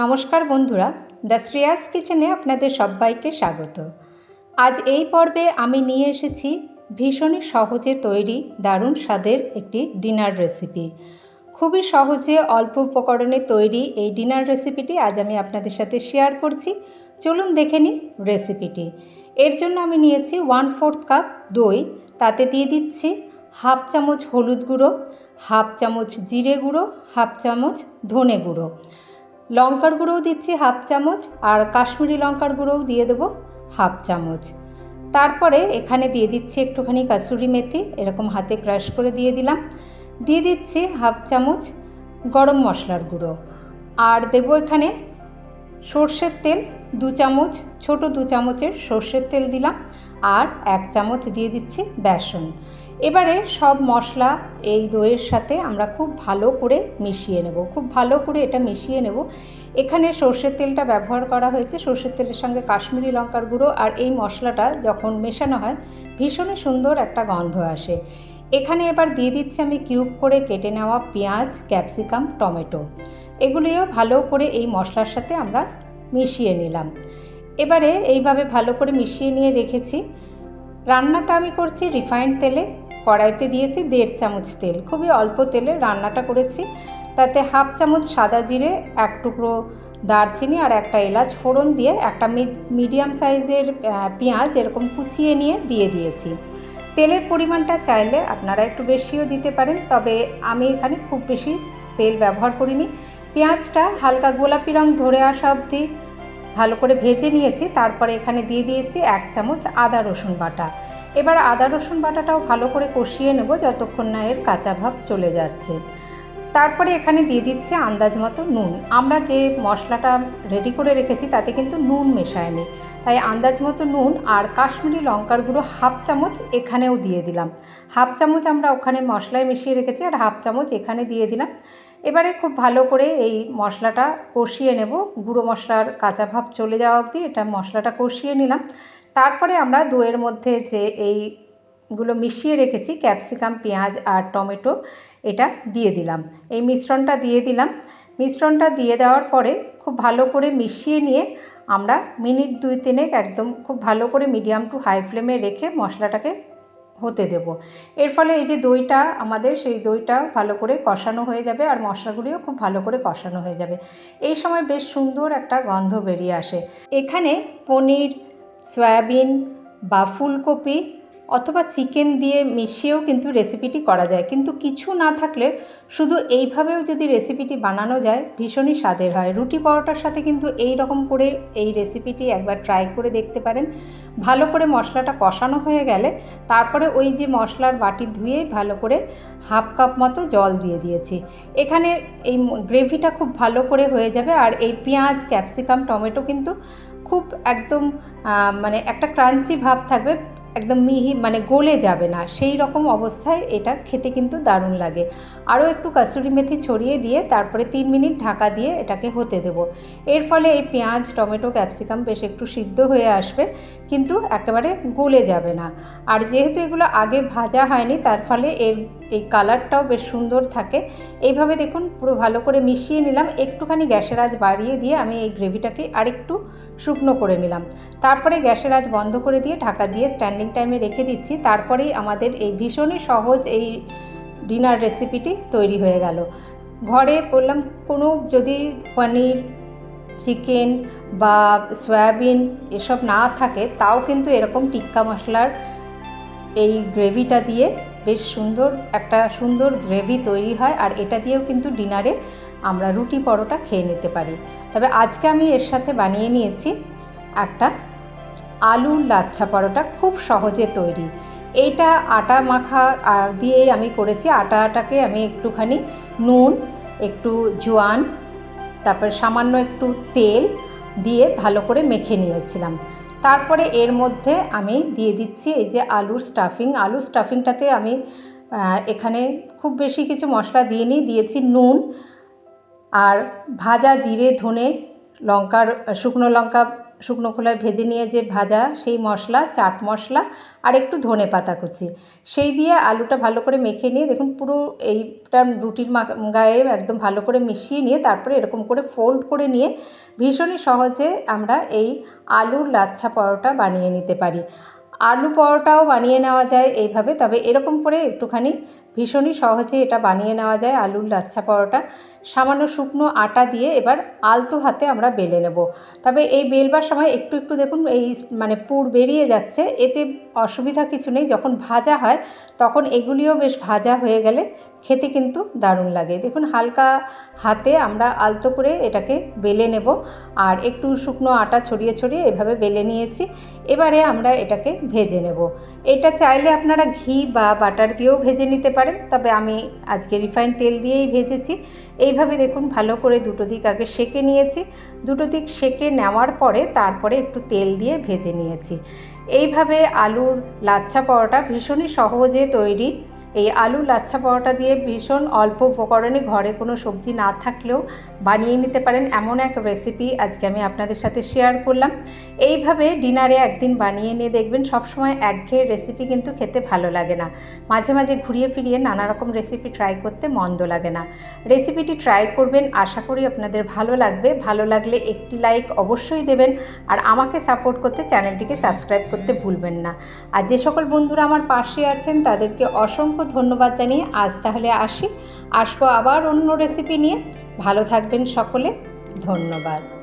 নমস্কার বন্ধুরা, দ্য শ্রেয়াস কিচেনে আপনাদের সবাইকে স্বাগত। আজ এই পর্বে আমি নিয়ে এসেছি ভীষণই সহজে তৈরি দারুণ স্বাদের একটি ডিনার রেসিপি। খুবই সহজে অল্প উপকরণে তৈরি এই ডিনার রেসিপিটি আজ আমি আপনাদের সাথে শেয়ার করছি। চলুন দেখে নিই রেসিপিটি। এর জন্য আমি নিয়েছি ওয়ান ফোর্থ কাপ দই, তাতে দিয়ে দিচ্ছি হাফ চামচ হলুদ গুঁড়ো, হাফ চামচ জিরে গুঁড়ো, হাফ চামচ ধনে গুঁড়ো। লঙ্কার গুঁড়োও দিচ্ছি হাফ চামচ আর কাশ্মীরি লঙ্কার গুঁড়োও দিয়ে দেবো হাফ চামচ। তারপরে এখানে দিয়ে দিচ্ছি একটুখানি কাসুরি মেথি, এরকম হাতে ক্রাশ করে দিয়ে দিলাম। দিয়ে দিচ্ছি হাফ চামচ গরম মশলার গুঁড়ো। আর দেবো এখানে সর্ষের তেল, দু চামচ, ছোট দু চামচের সর্ষের তেল দিলাম। আর এক চামচ দিয়ে দিচ্ছি বেসন। এবারে সব মশলা এই দইয়ের সাথে আমরা খুব ভালো করে মিশিয়ে নেব। খুব ভালো করে এটা মিশিয়ে নেব। এখানে সর্ষের তেলটা ব্যবহার করা হয়েছে। সর্ষের তেলের সঙ্গে কাশ্মীরি লঙ্কার গুঁড়ো আর এই মশলাটা যখন মেশানো হয়, ভীষণই সুন্দর একটা গন্ধ আসে। এখানে এবার দিয়ে দিচ্ছি আমি কিউব করে কেটে নেওয়া পেঁয়াজ, ক্যাপসিকাম, টমেটো। এগুলিও ভালো করে এই মশলার সাথে আমরা মিশিয়ে নিলাম। এবারে এইভাবে ভালো করে মিশিয়ে নিয়ে রেখেছি। রান্নাটা আমি করছি রিফাইন্ড তেলে, কড়াইতে দিয়েছি দেড় চামচ তেল, খুবই অল্প তেলে রান্নাটা করেছি। তাতে হাফ চামচ সাদা জিরে, এক টুকরো দারচিনি আর একটা এলাচ ফোড়ন দিয়ে একটা মিডিয়াম সাইজের পেঁয়াজ এরকম কুচিয়ে নিয়ে দিয়ে দিয়েছি। তেলের পরিমাণটা চাইলে আপনারা একটু বেশিও দিতে পারেন, তবে আমি এখানে খুব বেশি তেল ব্যবহার করিনি। পেঁয়াজটা হালকা গোলাপি রং ধরে আসা অবধি ভালো করে ভেজে নিয়েছি, তারপরে এখানে দিয়ে দিয়েছি এক চামচ আদা রসুন বাটা। এবার আদা রসুন বাটাটাও ভালো করে কষিয়ে নেব যতক্ষণ না এর কাঁচা ভাব চলে যাচ্ছে। তারপরে এখানে দিয়ে দিচ্ছে আন্দাজ মতো নুন। আমরা যে মশলাটা রেডি করে রেখেছি তাতে কিন্তু নুন মেশায়নি। তাই আন্দাজ মতো নুন আর কাশ্মীরি লঙ্কার গুঁড়ো হাফ চামচ এখানেও দিয়ে দিলাম। হাফ চামচ আমরা ওখানে মশলায় মিশিয়ে রেখেছি আর হাফ চামচ এখানে দিয়ে দিলাম। এবারে খুব ভালো করে এই মশলাটা কষিয়ে নেব। গুঁড়ো মশলার কাঁচা ভাব চলে যাওয়া অবধি এটা মশলাটা কষিয়ে নিলাম। তারপরে আমরা দইয়ের মধ্যে যে এইগুলো মিশিয়ে রেখেছি, ক্যাপসিকাম, পেঁয়াজ আর টমেটো, এটা দিয়ে দিলাম। এই মিশ্রণটা দিয়ে দিলাম। মিশ্রণটা দিয়ে দেওয়ার পরে খুব ভালো করে মিশিয়ে নিয়ে আমরা মিনিট দুই তিনেক একদম খুব ভালো করে মিডিয়াম টু হাই ফ্লেমে রেখে মশলাটাকে হতে দেব। এর ফলে এই যে দইটা আমাদের, সেই দইটা ভালো করে কষানো হয়ে যাবে আর মশলাগুলিও খুব ভালো করে কষানো হয়ে যাবে। এই সময় বেশ সুন্দর একটা গন্ধ বেরিয়ে আসে। এখানে পনির, সয়াবিন বা ফুলকপি অথবা চিকেন দিয়ে মিশিয়েও কিন্তু রেসিপিটি করা যায়। কিন্তু কিছু না থাকলে শুধু এইভাবেও যদি রেসিপিটি বানানো যায়, ভীষণই স্বাদের হয়। রুটি পরোটার সাথে কিন্তু এই রকম করে এই রেসিপিটি একবার ট্রাই করে দেখতে পারেন। ভালো করে মশলাটা কষানো হয়ে গেলে তারপরে ওই যে মশলার বাটি ধুয়েই ভালো করে হাফ কাপ মতো জল দিয়ে দিয়েছি। এখানে এই গ্রেভিটা খুব ভালো করে হয়ে যাবে আর এই পেঁয়াজ, ক্যাপসিকাম, টমেটো কিন্তু খুব একদম মানে একটা ক্রাঞ্চি ভাব থাকবে। একদম মিহি মানে গলে যাবে না। সেই রকম অবস্থায় এটা খেতে কিন্তু দারুণ লাগে। আরও একটু কাসুরি মেথি ছড়িয়ে দিয়ে তারপরে তিন মিনিট ঢাকা দিয়ে এটাকে হতে দেবো। এর ফলে এই পেঁয়াজ, টমেটো, ক্যাপসিকাম বেশ একটু সিদ্ধ হয়ে আসবে, কিন্তু একেবারে গলে যাবে না। আর যেহেতু এগুলো আগে ভাজা হয়নি, তার ফলে এর এই কালারটাও বেশ সুন্দর থাকে। এইভাবে দেখুন, পুরো ভালো করে মিশিয়ে নিলাম। একটুখানি গ্যাসের আজ বাড়িয়ে দিয়ে আমি এই গ্রেভিটাকে আরেকটু শুকনো করে নিলাম। তারপরে গ্যাসের আজ বন্ধ করে দিয়ে ঢাকা দিয়ে স্ট্যান্ডিং টাইমে রেখে দিচ্ছি। তারপরেই আমাদের এই ভীষণই সহজ এই ডিনার রেসিপিটি তৈরি হয়ে গেল। ঘরে বললাম, কোনো যদি পনির চিকেন বা সয়াবিন এসব না থাকে, তাও কিন্তু এরকম টিক্কা মশলার এই গ্রেভিটা দিয়ে বেশ সুন্দর, একটা সুন্দর গ্রেভি তৈরি হয় আর এটা দিয়েও কিন্তু ডিনারে আমরা রুটি পরোটা খেয়ে নিতে পারি। তবে আজকে আমি এর সাথে বানিয়ে নিয়েছি একটা আলুর লাচ্ছা পরোটা খুব সহজে তৈরি। এইটা আটা মাখা আর দিয়েই আমি করেছি। আটাটাকে আমি একটুখানি নুন, একটু জোয়ান, তারপর সামান্য একটু তেল দিয়ে ভালো করে মেখে নিয়েছিলাম। তারপরে এর মধ্যে আমি দিয়ে দিচ্ছি এই যে আলুর স্টাফিং আলুর স্টাফিংটাতে আমি এখানে খুব বেশি কিছু মশলা দিয়ে নিই দিয়েছি নুন আর ভাজা জিরে, ধনে লঙ্কার, শুকনো লঙ্কা শুকনো খোলায় ভেজে নিয়ে যে ভাজা সেই মশলা, চাট মশলা আর একটু ধনে পাতা কুচি। সেই দিয়ে আলুটা ভালো করে মেখে নিয়ে দেখুন পুরো এইটা রুটির গায়ে একদম ভালো করে মিশিয়ে নিয়ে তারপরে এরকম করে ফোল্ড করে নিয়ে ভীষণই সহজে আমরা এই আলুর লাচ্ছা পরোটা বানিয়ে নিতে পারি। আলু পরোটাও বানিয়ে নেওয়া যায় এইভাবে, তবে এরকম করে একটুখানি ভীষণই সহজে এটা বানিয়ে নেওয়া যায় আলুর লাচ্ছা পরোটা। সামান্য শুকনো আটা দিয়ে এবার আলতো হাতে আমরা বেলে নেব। তবে এই বেলবার সময় একটু একটু দেখুন, এই মানে পুর বেরিয়ে যাচ্ছে। এতে অসুবিধা কিছু নেই, যখন ভাজা হয় তখন এগুলিও বেশ ভাজা হয়ে গেলে খেতে কিন্তু দারুণ লাগে। দেখুন, হালকা হাতে আমরা আলতো করে এটাকে বেলে নেব। আর একটু শুকনো আটা ছড়িয়ে ছড়িয়ে এভাবে বেলে নিয়েছি। এবারে আমরা এটাকে ভেজে নেব। এটা চাইলে আপনারা ঘি বা বাটার দিয়েও ভেজে নিতে পারেন, তবে আমি আজকে রিফাইন তেল দিয়েই ভেজেছি। এইভাবে দেখুন ভালো করে দুটো দিক আগে সেকে নিয়েছি। দুটো দিক সেকে নেওয়ার পরে তারপরে একটু তেল দিয়ে ভেজে নিয়েছি। এইভাবে আলুর লাচ্ছা পরোটা ভীষণই সহজে তৈরি। এই আলু লাচ্ছা পরোটা দিয়ে ভীষণ অল্প উপকরণে ঘরে কোনো সবজি না থাকলেও বানিয়ে নিতে পারেন এমন এক রেসিপি আজকে আমি আপনাদের সাথে শেয়ার করলাম। এইভাবে ডিনারে একদিন বানিয়ে নিয়ে দেখবেন সবসময় একঘেয়ে রেসিপি কিন্তু খেতে ভালো লাগে না। মাঝে মাঝে ঘুরিয়ে ফিরিয়ে নানা রকম রেসিপি ট্রাই করতে মন্দ লাগে না। রেসিপিটি ট্রাই করবেন, আশা করি আপনাদের ভালো লাগবে। ভালো লাগলে একটি লাইক অবশ্যই দেবেন আর আমাকে সাপোর্ট করতে চ্যানেলটিকে সাবস্ক্রাইব করতে ভুলবেন না। আর যে সকল বন্ধুরা আমার পাশে আছেন, তাদেরকে অসংখ্য ধন্যবাদ জানিয়ে আজ তাহলে আসি। আসব আবার অন্য রেসিপি নিয়ে। ভালো থাকবেন সকলে। ধন্যবাদ।